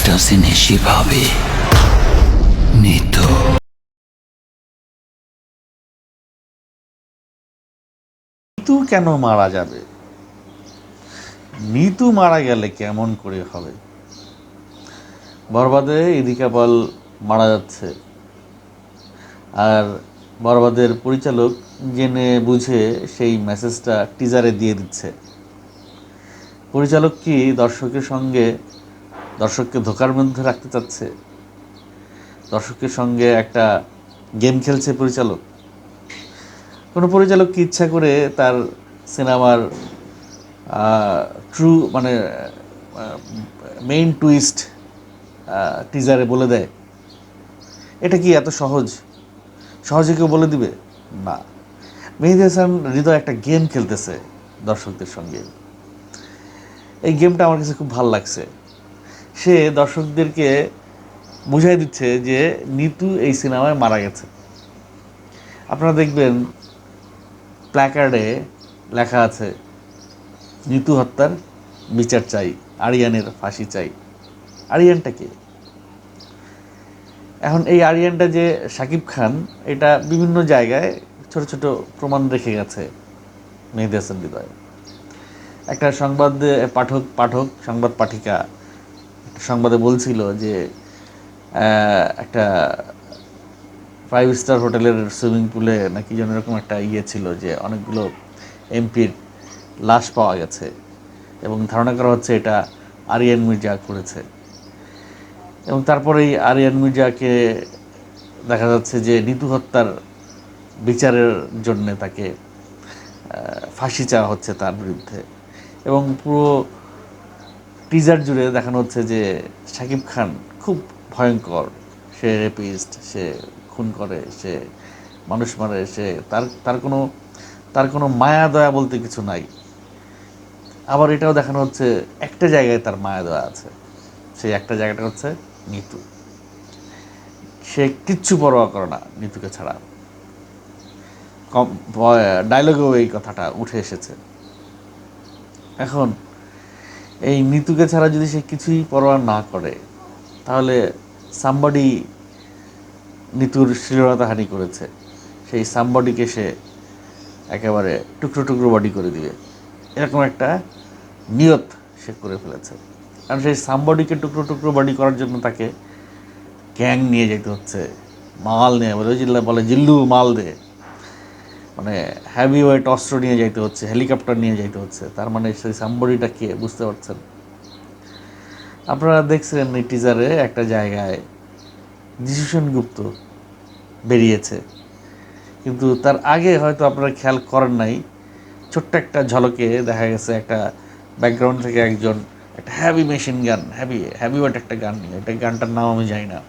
একটা জিনিসই ভাবি নিতু নিতু কেন মারা যাবে? নিতু মারা গেলে কেমন করে হবে? বরবাদে ইদিকা বল মারা যাচ্ছে। আর বরবাদের পরিচালক জেনে বুঝে সেই মেসেজটা টিজারে দিয়ে দিচ্ছে। পরিচালক কি দর্শকের সঙ্গে দর্শককে ধোকার মধ্যে রাখতে চাচ্ছে। দর্শকের সঙ্গে একটা গেম খেলছে পরিচালক। কোনো পরিচালক কি ইচ্ছা করে তার সিনেমার ট্রু মানে মেইন টুইস্ট টিজারে বলে দেয়। এটা কি এত সহজ? সহজে কেউ বলে দিবে? না। মেহেদি হাসান হৃদয় একটা গেম খেলতেছে দর্শকদের সঙ্গে। এই গেমটা আমার কাছে খুব ভালো লাগছে। সে দর্শকদেরকে বুঝাই দিচ্ছে যে নিতু এই সিনেমায় মারা গেছে। আপনারা দেখবেন প্ল্যাকার্ডে লেখা আছে, নিতু হত্যার বিচার চাই, আরিয়ানের ফাঁসি চাই। আরিয়ানটা কে? এখন এই আরিয়ানটা যে সাকিব খান, এটা বিভিন্ন জায়গায় ছোট ছোট প্রমাণ রেখে গেছে মেহেদি হাসান হৃদয়। একটা সংবাদ, পাঠক পাঠক, সংবাদ পাঠিকা সংবাদে বলছিল যে একটা ফাইভ স্টার হোটেলের সুইমিং পুলে নাকি যেন এরকম একটা ইয়ে ছিল যে অনেকগুলো এমপির লাশ পাওয়া গেছে। এবং ধারণা করা হচ্ছে এটা আরিয়ান মির্জা করেছে। এবং তারপরেই আরিয়ান মির্জাকে দেখা যাচ্ছে যে নিতু হত্যার বিচারের জন্যে তাকে ফাঁসি চাওয়া হচ্ছে তার বিরুদ্ধে। এবং পুরো টিজার জুড়ে দেখানো হচ্ছে যে শাকিব খান খুব ভয়ঙ্কর। সে রেপিস্ট সে খুন করে, সে মানুষ মারে, সে তার তার কোনো তার কোনো মায়া দয়া বলতে কিছু নাই। আবার এটাও দেখানো হচ্ছে একটা জায়গায় তার মায়া দয়া আছে। সেই একটা জায়গাটা হচ্ছে নিতু। সে কিচ্ছু পরোয়া করে না নিতুকে ছাড়া। কম ডায়লগেও এই কথাটা উঠে এসেছে। এখন এই নিতুকে ছাড়া যদি সে কিছুই পরোয়া না করে, তাহলে সাম্বাডি নিতুর শ্লীলতাহানি করেছে। সেই সাম্বডিকে সে একেবারে টুকরো টুকরো বডি করে দিবে। এরকম একটা নিয়ত সে করে ফেলেছে। কারণ সেই সাম্বডিকে টুকরো টুকরো বডি করার জন্য তাকে গ্যাং নিয়ে যেতে হচ্ছে। মাল নিয়ে বলে, ওই বলে জিল্লু মাল দে। মানে হ্যাভি ওয়েট অস্ত্র নিয়ে যাইতে হচ্ছে হেলিকপ্টার নিয়ে যাইতে হচ্ছে। তার মানে সেই সাম্বডিটা কে বুঝতে পারছেন? আপনারা দেখছিলেন এই টিজারে একটা জায়গায় যিশু সেনগুপ্ত বেরিয়েছে। কিন্তু তার আগে হয়তো আপনারা খেয়াল করেন নাই, ছোট্ট একটা ঝলকে দেখা গেছে একটা ব্যাকগ্রাউন্ড থেকে একজন একটা heavy machine gun heavy heavy weight একটা গান নিয়ে। এটা গানটার নাম আমি জানি না।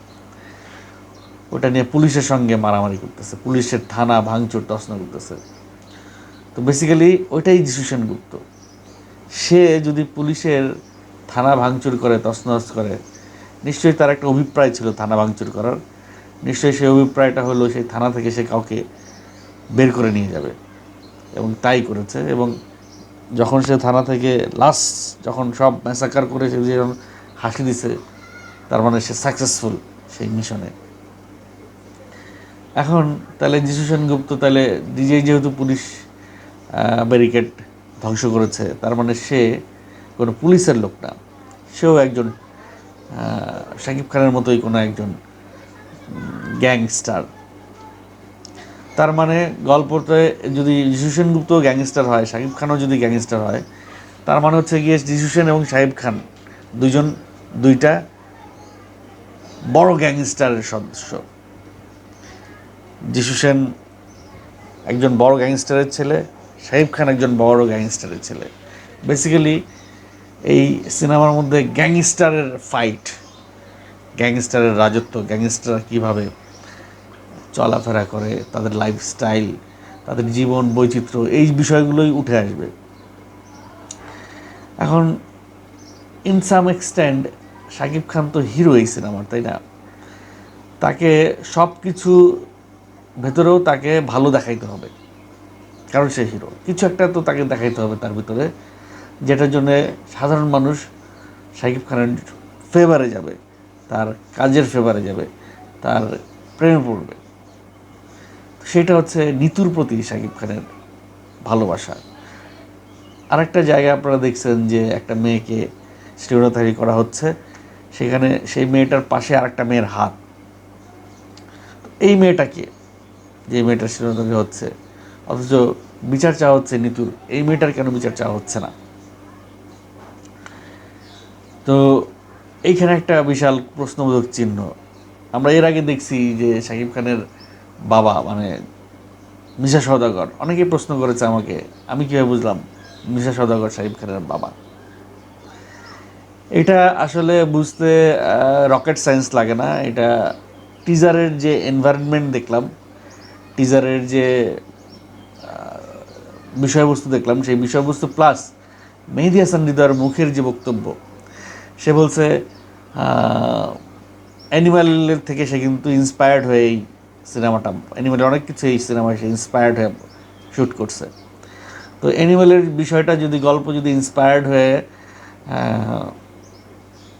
ওটা নিয়ে পুলিশের সঙ্গে মারামারি করতেছে। পুলিশের থানা ভাঙচুর টসনা করতেছে। তো বেসিক্যালি ওইটাই যিশু গুপ্ত। সে যদি পুলিশের থানা ভাঙচুর করে, তছনছ করে, নিশ্চয়ই তার একটা অভিপ্রায় ছিল থানা ভাঙচুর করার। নিশ্চয়ই সেই অভিপ্রায়টা হলো সেই থানা থেকে সে কাউকে বের করে নিয়ে যাবে। এবং তাই করেছে। এবং যখন সে থানা থেকে লাস্ট যখন সব ম্যাসাকার করে সে যখন হাসি দিছে, তার মানে সে সাকসেসফুল সেই মিশনে এখন তাহলে যিশু সেনগুপ্ত তাহলে নিজেই যেহেতু পুলিশ ব্যারিকেড ধ্বংস করেছে, তার মানে সে কোনো পুলিশের লোক না। সেও একজন শাকিব খানের মতোই কোনো একজন গ্যাংস্টার তার মানে গল্পতে যদি যিশু সেনগুপ্ত গ্যাংস্টার হয় শাকিব খানও যদি গ্যাংস্টার হয়, তার মানে হচ্ছে গিয়ে যিশু সেন এবং শাহিব খান দুজন দুইটা বড় গ্যাংস্টারের সদস্য। যিশু সেন একজন বড় গ্যাংস্টারের ছেলে, শাহিব খান একজন বড় গ্যাংস্টারের ছেলে। বেসিক্যালি এই সিনেমার মধ্যে গ্যাংস্টারের ফাইট গ্যাংস্টারের রাজত্ব গ্যাংস্টার কীভাবে চলাফেরা করে, তাদের লাইফস্টাইল তাদের জীবন বৈচিত্র্য, এই বিষয়গুলোই উঠে আসবে। এখন in some extent Shakib Khan তো হিরো এই সিনেমার, তাই না? তাকে সব কিছু ভেতরেও তাকে ভালো দেখাইতে হবে। কারণ সে হিরো কিছু একটা তো তাকে দেখাইতে হবে তার ভিতরে, যেটার জন্যে সাধারণ মানুষ শাকিব খানের ফেভারে যাবে, তার কাজের ফেভারে যাবে, তার প্রেমে পড়বে। সেটা হচ্ছে নিতুর প্রতি শাকিব খানের ভালোবাসা। আরেকটা জায়গায় আপনারা দেখছেন যে একটা মেয়েকে স্টিওনাথারি করা হচ্ছে, সেখানে সেই মেয়েটার পাশে আরেকটা মেয়ের হাত। এই মেয়েটাকে যে মেয়েটার স্টিওনাথারি হচ্ছে। অথচ বিচার চাওয়া হচ্ছে নিতুর। এই মেয়েটার কেন বিচার চাওয়া হচ্ছে না? তো এইখানে একটা বিশাল প্রশ্নবোধক চিহ্ন। আমরা এর আগে দেখছি যে শাকিব খানের বাবা মানে মিশা সদাগর অনেকেই প্রশ্ন করেছে আমাকে, আমি কীভাবে বুঝলাম মিশা সদাগর শাকিব খানের বাবা? এটা আসলে বুঝতে রকেট সায়েন্স লাগে না। এটা টিজারের যে এনভায়রনমেন্ট দেখলাম টিজারের যে বিষয়বস্তু দেখলাম, সেই বিষয়বস্তু প্লাস মেহেদি হাসান হৃদয়ের মুখের যে বক্তব্য, সে বলছে অ্যানিম্যালের থেকে সে কিন্তু ইন্সপায়ার্ড হয়ে এই সিনেমাটা অ্যানিম্যালের অনেক কিছু এই সিনেমায় সে ইন্সপায়ার্ড হয়ে শ্যুট করছে। তো অ্যানিম্যালের বিষয়টা যদি, গল্প যদি ইন্সপায়ার্ড হয়ে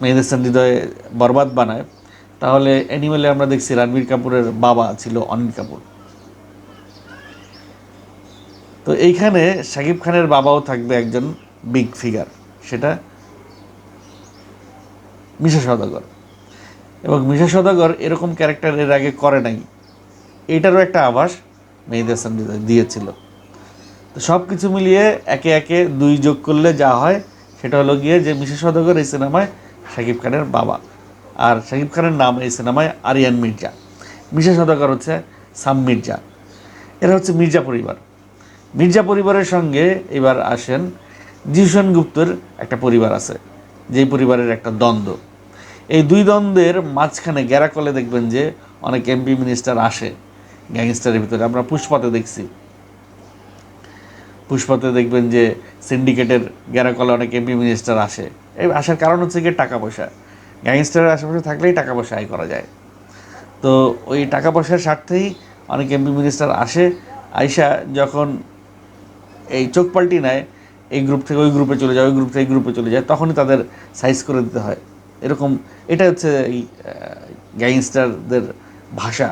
মেহেদি হাসান হৃদয়ে বরবাদ বানায়, তাহলে অ্যানিমেলে আমরা দেখছি, রণবীর কাপুরের বাবা ছিল অনিল কাপুর। তো এইখানে শাকিব খানের বাবাও থাকবে একজন বিগ ফিগার সেটা মিশা সদাগর এবং মিশা সদাগর এরকম ক্যারেক্টার এর আগে করে নাই। এটারও একটা আভাস মেহেদি হাসান দিয়েছিল। তো সব কিছু মিলিয়ে একে একে দুই যোগ করলে যা হয়, সেটা হলো গিয়ে যে মিশা সদাগর এই সিনেমায় শাকিব খানের বাবা। আর শাকিব খানের নাম এই সিনেমায় আরিয়ান মির্জা। মিশা সদাগর হচ্ছে সাম মির্জা। এরা হচ্ছে মির্জা পরিবার। মির্জা পরিবারের সঙ্গে এবার আসেন জিউশন গুপ্তর একটা পরিবার আছে, যেই পরিবারের একটা দ্বন্দ্ব। এই দুই দ্বন্দ্বের মাঝখানে গ্যারাকলে দেখবেন যে অনেক এমপি মিনিস্টার আসে গ্যাংস্টারের ভিতরে। আমরা পুষ্পাতে দেখছি। পুষ্পাতে দেখবেন যে সিন্ডিকেটের গ্যারাকলে অনেক এমপি মিনিস্টার আসে। এই আসার কারণ হচ্ছে গিয়ে টাকা পয়সা। গ্যাংস্টারের আশেপাশে থাকলেই টাকা পয়সা আয় করা যায়। তো ওই টাকা পয়সার স্বার্থেই অনেক এমপি মিনিস্টার আসে। আইসা যখন এই চোখ পাল্টি নেয়, এই গ্রুপ থেকে ওই গ্রুপে চলে যায়, ওই গ্রুপ থেকে এই গ্রুপে চলে যায়, তখনই তাদের সাইজ করে দিতে হয়। এরকম এটা হচ্ছে এই গ্যাংস্টারদের ভাষা।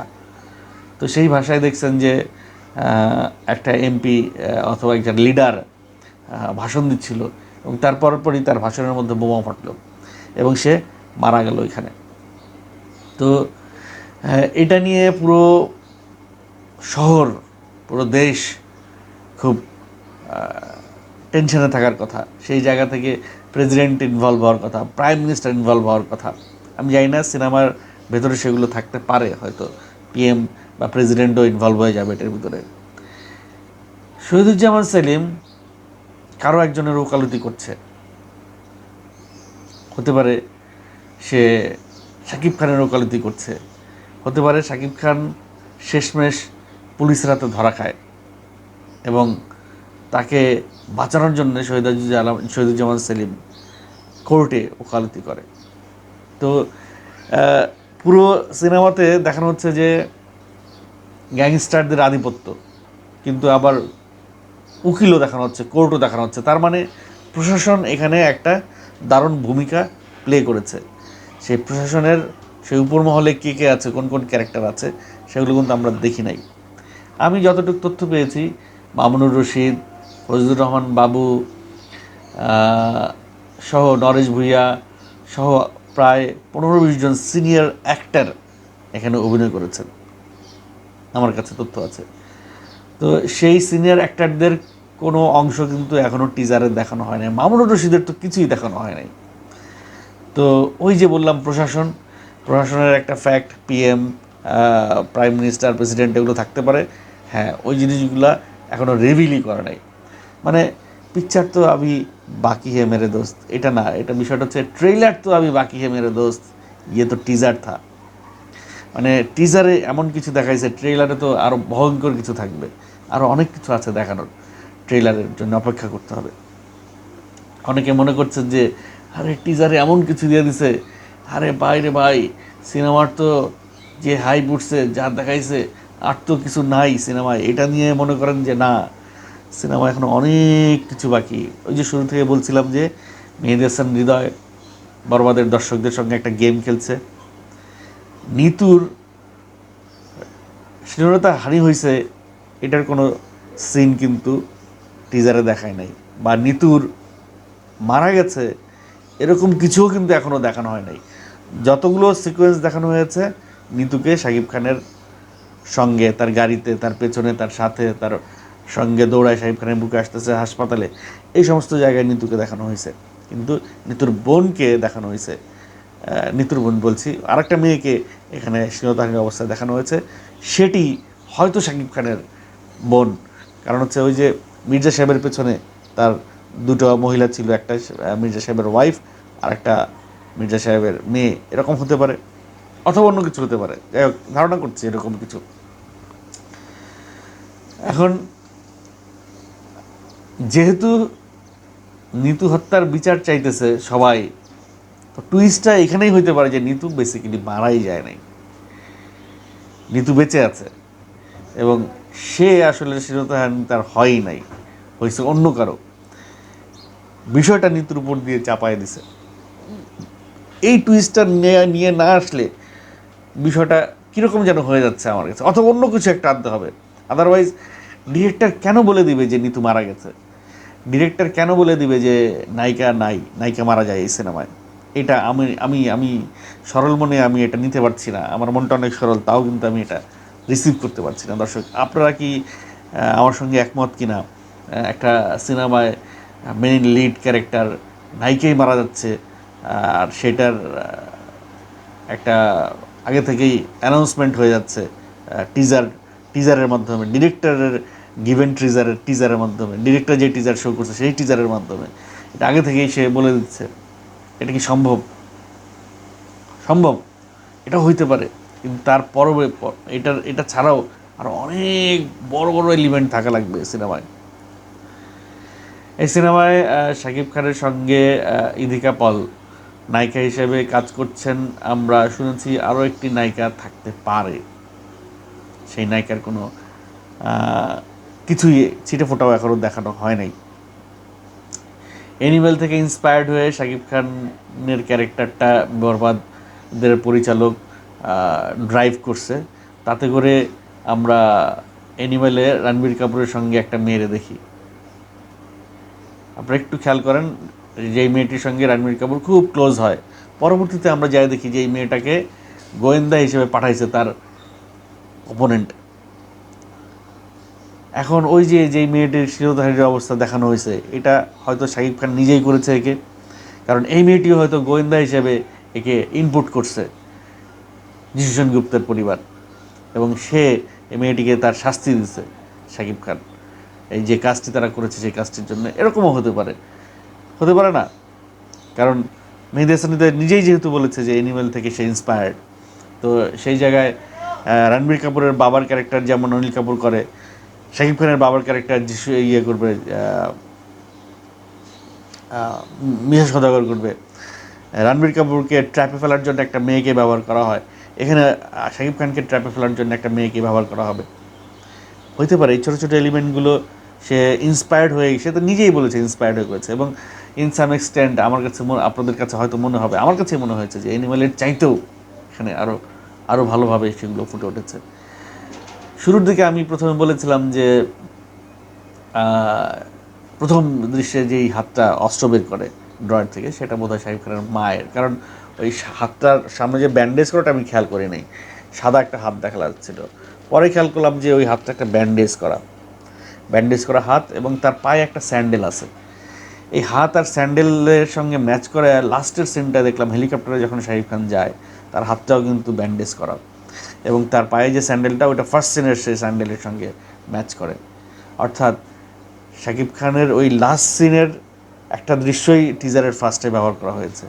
তো সেই ভাষায় দেখছেন যে একটা এমপি অথবা একজন লিডার ভাষণ দিচ্ছিল এবং তারপর পরই তার ভাষণের মধ্যে বোমা ফাটলো এবং সে মারা গেল ওইখানে। তো এটা নিয়ে পুরো শহর, পুরো দেশ খুব টেনশনে থাকার কথা, সেই জায়গা থেকে প্রেসিডেন্ট ইনভলভ হওয়ার কথা প্রাইম মিনিস্টার ইনভলভ হওয়ার কথা। আমি জানি না, সিনেমার ভেতরে সেগুলো থাকতে পারে, হয়তো পিএম বা প্রেসিডেন্টও ইনভলভ হয়ে যাবে এটার ভিতরে। শহীদুজ্জামান সেলিম কারও একজনের ওকালতি করছে। হতে পারে সে শাকিব খানের ওকালতি করছে। হতে পারে শাকিব খান শেষমেশ পুলিশের হাতে ধরা খায়। এবং তাকে বাঁচানোর জন্য শহীদুজ্জামান শহীদুজ্জামান সেলিম কোর্টে ওকালতি করে। তো পুরো সিনেমাতে দেখানো হচ্ছে যে গ্যাংস্টারদের আধিপত্য, কিন্তু আবার উকিলও দেখানো হচ্ছে, কোর্টও দেখানো হচ্ছে। তার মানে প্রশাসন এখানে একটা দারুণ ভূমিকা প্লে করেছে। সেই প্রশাসনের সেই উপর মহলে কে কে আছে, কোন কোন ক্যারেক্টার আছে, সেগুলো কিন্তু আমরা দেখি নাই। আমি যতটুকু তথ্য পেয়েছি, মামুনুর রশিদ ফজলুর রহমান বাবু সহ নরেশ ভূঁইয়া সহ প্রায় পনেরো বিশ জন সিনিয়র অ্যাক্টার এখানে অভিনয় করেছেন। আমার কাছে তথ্য আছে। তো সেই সিনিয়র অ্যাক্টারদের কোনো অংশ কিন্তু এখনও টিজারে দেখানো হয় নাই। মামুনুর রশিদের তো কিছুই দেখানো হয় নাই। তো ওই যে বললাম, প্রশাসন, প্রশাসনের একটা fact PM prime minister president এগুলো থাকতে পারে। হ্যাঁ ওই জিনিসগুলা এখনও রিভিলই করে নাই। মানে পিকচার তো আমি বাকি হে মেরে দোস্ত, এটা না, এটা বিষয়টা হচ্ছে ট্রেলার তো আমি বাকি হে মেরে দোস্ত ইয়ে তো টিজার থা। মানে টিজারে এমন কিছু দেখাইছে ট্রেলারে তো আরও ভয়ঙ্কর কিছু থাকবে আরও অনেক কিছু আছে দেখানোর ট্রেলারের জন্য অপেক্ষা করতে হবে। অনেকে মনে করছেন যে, আরে টিজারে এমন কিছু দিয়ে দিছে, আরে ভাই রে ভাই, সিনেমার তো যে হাই উঠছে যা দেখাইছে, আর তো কিছু নাই সিনেমায়, এটা নিয়ে মনে করেন যে না সিনেমা এখনও অনেক কিছু বাকি। ওই যে শুরু থেকে বলছিলাম যে, মেহেদি হাসান হৃদয়, বরবাদের দর্শকদের সঙ্গে একটা গেম খেলছে। নিতুর স্নেহতা হানি হয়েছে এটার কোনো সিন কিন্তু টিজারে দেখায় নাই। বা নিতুর মারা গেছে, এরকম কিছুও কিন্তু এখনও দেখানো হয় নাই। যতগুলো সিকোয়েন্স দেখানো হয়েছে, নিতুকে শাকিব খানের সঙ্গে, তার গাড়িতে, তার পেছনে, তার সাথে, তার সঙ্গে দৌড়ায় শাকিব খানের বুকে আসতেছে হাসপাতালে। এই সমস্ত জায়গায় নিতুকে দেখানো হয়েছে। কিন্তু নিতুর বোনকে দেখানো হয়েছে। নিতুর বোন বলছি, আরেকটা মেয়েকে এখানে স্নেহতাহানির অবস্থায় দেখানো হয়েছে। সেটি হয়তো শাকিব খানের বোন। কারণ হচ্ছে ওই যে মির্জা সাহেবের পেছনে তার দুটো মহিলা ছিল, একটা মির্জা সাহেবের ওয়াইফ আর একটা মির্জা সাহেবের মেয়ে। এরকম হতে পারে অথবা অন্য কিছু হতে পারে। যাই হোক, ধারণা করছি এরকম কিছু। এখন যেহেতু নিতু হত্যার বিচার চাইতেছে সবাই, তো টুইস্টটা এখানেই হইতে পারে যে নিতু বেসিক্যালি মারাই যায় নাই। নিতু বেঁচে আছে এবং সে আসলে শিরোধান তার হয়ই নাই হয়েছে অন্য কারও। বিষয়টা নিতুর উপর দিয়ে চাপায় দিছে। এই টুইস্টটা নিয়ে নিয়ে না আসলে বিষয়টা কীরকম যেন হয়ে যাচ্ছে আমার কাছে। অথবা অন্য কিছু একটা আনতে হবে। আদারওয়াইজ ডিরেক্টর কেন বলে দিবে যে নিতু মারা গেছে? ডিরেক্টর কেন বলে দিবে যে নায়িকা নাই, নায়িকা মারা যায় এই সিনেমায়? এটা আমি আমি আমি সরল মনে আমি এটা নিতে পারছি না। আমার মনটা অনেক সরল, তাও কিন্তু আমি এটা রিসিভ করতে পারছি না। দর্শক, আপনারা কি আমার সঙ্গে একমত কিনা? একটা সিনেমায় মেইন লিড ক্যারেক্টার নায়িকাই মারা যাচ্ছে, আর সেটার একটা আগে থেকেই অ্যানাউন্সমেন্ট হয়ে যাচ্ছে টিজার টিজারের মাধ্যমে। ডিরেক্টরের গিভেন টিজারের টিজারের মাধ্যমে, ডিরেক্টর যে টিজার শো করছে সেই টিজারের মাধ্যমে। এটা আগে থেকেই সে বলে দিচ্ছে। এটা কি সম্ভব? সম্ভব। এটা হইতে পারে। কিন্তু তার পরবে প- এটার, এটা ছাড়াও আরও অনেক বড় বড় এলিমেন্ট থাকা লাগবে সিনেমায়। এই সিনেমায় শাকিব খানের সঙ্গে ইদিকা পল নায়িকা হিসেবে কাজ করছেন। আমরা শুনেছি আরও একটি নায়িকা থাকতে পারে। সেই নায়িকার কোনো কিছুই ছিটে ফোটাও এখনও দেখানো হয় নাই। অ্যানিমেল থেকে ইন্সপায়ার্ড হয়ে শাকিব খানের ক্যারেক্টারটা বরবাদদের পরিচালক ড্রাইভ করছে। তাতে করে আমরা অ্যানিমেলে রণবীর কাপুরের সঙ্গে একটা মেয়েরে দেখি। আপনারা একটু খেয়াল করেন, যেই মেয়েটির সঙ্গে রণবীর কাপুর খুব ক্লোজ হয়। পরবর্তীতে আমরা যাই দেখি যে এই মেয়েটাকে গোয়েন্দা হিসেবে পাঠাইছে তার অপোনেন্ট এখন ওই যে, যেই মেয়েটির শিরোধারীর অবস্থা দেখানো হয়েছে, এটা হয়তো শাকিব খান নিজেই করেছে একে। কারণ এই মেয়েটিও হয়তো গোয়েন্দা হিসেবে একে ইনপুট করছে যিশু গুপ্তের পরিবার। এবং সে এই মেয়েটিকে তার শাস্তি দিচ্ছে শাকিব খান। এই যে কাজটি তারা করেছে, সেই কাজটির জন্য এরকমও হতে পারে। হতে পারে না। কারণ মেহেদি হাসান হৃদয় নিজেই যেহেতু বলেছে যে অ্যানিমেল থেকে সে ইন্সপায়ার্ড তো সেই জায়গায় রণবীর কাপুরের বাবার ক্যারেক্টার যেমন অনিল কাপুর করে শাকিব খানের বাবার ক্যারেক্টার ইয়ে করবে মিশা সদাগর করবে। রণবীর কাপুরকে ট্র্যাপে ফেলার জন্য একটা মেয়েকে ব্যবহার করা হয়। এখানে শাকিব খানকে ট্র্যাপে ফেলার জন্য একটা মেয়েকে ব্যবহার করা হবে। হইতে পারে এই ছোটো ছোটো এলিমেন্টগুলো সে ইন্সপায়ার্ড হয়ে, সে তো নিজেই বলেছে ইন্সপায়ার্ড হয়ে করেছে এবং ইন সাম এক্সটেন্ট আমার কাছে আপনাদের কাছে হয়তো মনে হবে, আমার কাছে মনে হয়েছে যে অ্যানিমেলের চাইতেও এখানে আরও আরও ভালোভাবে সেগুলো ফুটে উঠেছে। শুরুর দিকে আমি প্রথমে বলেছিলাম যে প্রথম দৃশ্যে যেই হাতটা অস্ত্র বের করে ড্রয়ার থেকে, সেটা বোধহয় শাহিব খানের মায়ের। কারণ ওই হাতটার সামনে যে ব্যান্ডেজ করাটা আমি খেয়াল করি নাই। সাদা একটা হাত দেখা যাচ্ছিল। পরে খেয়াল করলাম যে ওই হাতটা একটা ব্যান্ডেজ করা। ব্যান্ডেজ করা হাত এবং তার পায়ে একটা স্যান্ডেল আছে। এই হাত আর স্যান্ডেলের সঙ্গে ম্যাচ করে লাস্টের সিনটা দেখলাম, হেলিকপ্টারে যখন শাহিব খান যায়, তার হাতটাও কিন্তু ব্যান্ডেজ করা। এবং তার পায়ে যে স্যান্ডেলটা ওটা ফার্স্ট সিনের সেই স্যান্ডেলের সঙ্গে ম্যাচ করে। অর্থাৎ শাকিব খানের ওই লাস্ট সিনের একটা দৃশ্যই টিজারের ফার্স্টে ব্যবহার করা হয়েছে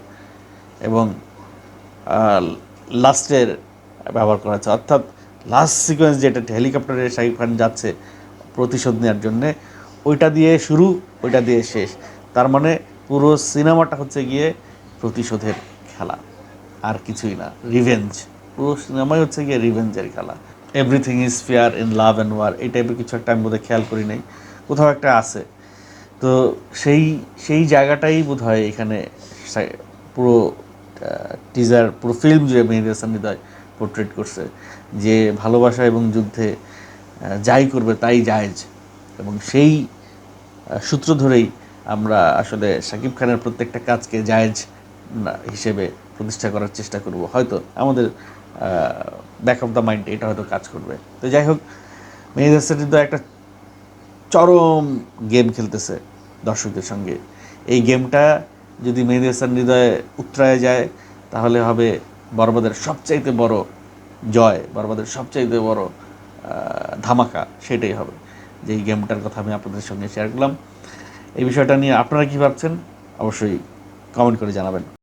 এবং লাস্টের ব্যবহার করা হয়েছে। অর্থাৎ লাস্ট সিকোয়েন্স যেটা হেলিকপ্টারে শাকিব খান যাচ্ছে প্রতিশোধ নেওয়ার জন্যে, ওইটা দিয়ে শুরু, ওইটা দিয়ে শেষ। তার মানে পুরো সিনেমাটা হচ্ছে গিয়ে প্রতিশোধের খেলা। আর কিছুই না রিভেঞ্জ পুরো সিনেমাই হচ্ছে গিয়ে রিভেঞ্জের খেলা। Everything is fair in love and war এই টাইপের কিছু একটা আমি বোধহয় খেয়াল করি নাই। কোথাও একটা আছে। তো সেই সেই জায়গাটাই বোধ হয় এখানে পুরো টিজার পুরো ফিল্ম জুড়ে মেহেদি হাসান হৃদয় পোর্ট্রেট করছে। যে ভালোবাসা এবং যুদ্ধে যাই করবে তাই জায়েজ। এবং সেই সূত্র ধরেই আমরা আসলে শাকিব খানের প্রত্যেকটা কাজকে জায়েজ হিসেবে প্রতিষ্ঠা করার চেষ্টা করব। হয়তো আমাদের ব্যাক অফ দ্য মাইন্ড এটা হয়তো কাজ করবে। তো যাই হোক মেহেদি হাসান হৃদয় একটা চরম গেম খেলতেছে দর্শকদের সঙ্গে। এই গেমটা যদি মেহেদি হাসান হৃদয়ে উত্তরায় যায়, তাহলে হবে বরবাদের সবচাইতে বড় জয় বরবাদের সবচাইতে বড় ধামাকা, সেটাই হবে। যে এই গেমটার কথা আমি আপনাদের সঙ্গে শেয়ার করলাম। এই বিষয়টা নিয়ে আপনারা কী ভাবছেন, অবশ্যই কমেন্ট করে জানাবেন।